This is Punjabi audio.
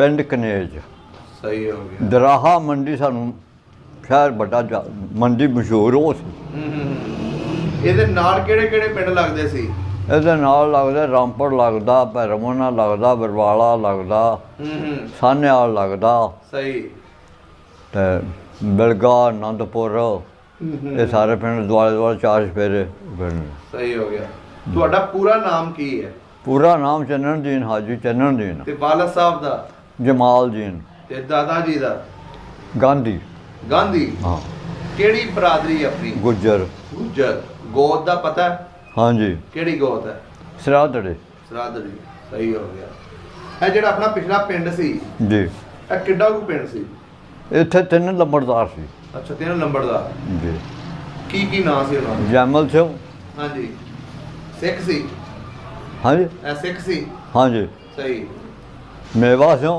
ਪਿੰਡ ਕਨੇਜ। ਸਹੀ ਹੋ ਗਿਆ। ਦਰਾਹਾ ਮੰਡੀ ਸਾਨੂੰ ਸ਼ਹਿਰ ਵੱਡਾ ਜਾ- ਮੰਡੀ ਮਸ਼ਹੂਰ ਉਹ ਸੀ। ਹੂੰ, ਹੂੰ, ਹੂੰ। ਇਹਦੇ ਨਾਲ ਕਿਹੜੇ ਕਿਹੜੇ ਪਿੰਡ ਲੱਗਦੇ ਸੀ? ਇਹਦੇ ਨਾਲ ਲੱਗਦਾ ਰਾਮਪੁਰ ਲੱਗਦਾ ਭੈਰਵਨਾ ਲੱਗਦਾ ਬਰਵਾਲਾ ਲੱਗਦਾ ਹੂੰ ਹੂੰ। ਸਾਨੇਵਾਲ ਲੱਗਦਾ। ਸਹੀ। ਤੇ ਬਿਲਗਾ ਆਨੰਦਪੁਰ ਹੂੰ, ਹੂੰ, ਇਹ ਸਾਰੇ ਪਿੰਡ ਦੁਆਲੇ ਦੁਆਲੇ ਚਾਰ ਪਿੰਡ ਸਹੀ ਹੋ ਗਿਆ। ਤੁਹਾਡਾ ਪੂਰਾ ਨਾਮ ਕੀ ਹੈ? ਪੂਰਾ ਨਾਮ ਚੰਨਣ ਦੀਨ ਹਾਜੀ ਚੰਨਣ ਦੀਨ ਤੇ ਵਾਲਦ ਸਾਹਿਬ ਦਾ? ਜਮਾਲ ਦੀਨ ਤੇ ਦਾਦਾ ਜੀ ਦਾ? ਗਾਂਧੀ। ਗਾਂਧੀ? ਹਾਂ। ਕਿਹੜੀ ਬਰਾਦਰੀ ਆਪਣੀ? ਗੁੱਜਰ। ਗੁੱਜਰ। ਗੋਤ ਦਾ ਪਤਾ? ਹਾਂਜੀ। ਕਿਹੜੀ ਗੋਤ ਹੈ? ਸਰਾਦੜੇ ਸਰਾਦਰੀ ਸਹੀ ਹੋ ਗਿਆ। ਇਹ ਜਿਹੜਾ ਆਪਣਾ ਪਿਛਲਾ ਪਿੰਡ ਸੀ ਜੀ। ਇਹ ਕਿੱਡਾ ਕੁ ਪਿੰਡ ਸੀ? ਇੱਥੇ ਤਿੰਨ ਲੰਬੜਦਾਰ ਸੀ। ਅੱਛਾ ਤਿੰਨ ਦਾ ਜੀ। ਕੀ ਕੀ ਨਾਂ ਸੀ ਉਹਨਾਂ ਦਾ? ਜੈਮਲ ਸਿੰਘ। ਹਾਂਜੀ। ਸਿੱਖ ਸੀ? ਹਾਂਜੀ। ਇਹ ਸਿੱਖ ਸੀ? ਹਾਂਜੀ। ਸਹੀ। ਮੇਵਾ ਸਿੰਘ।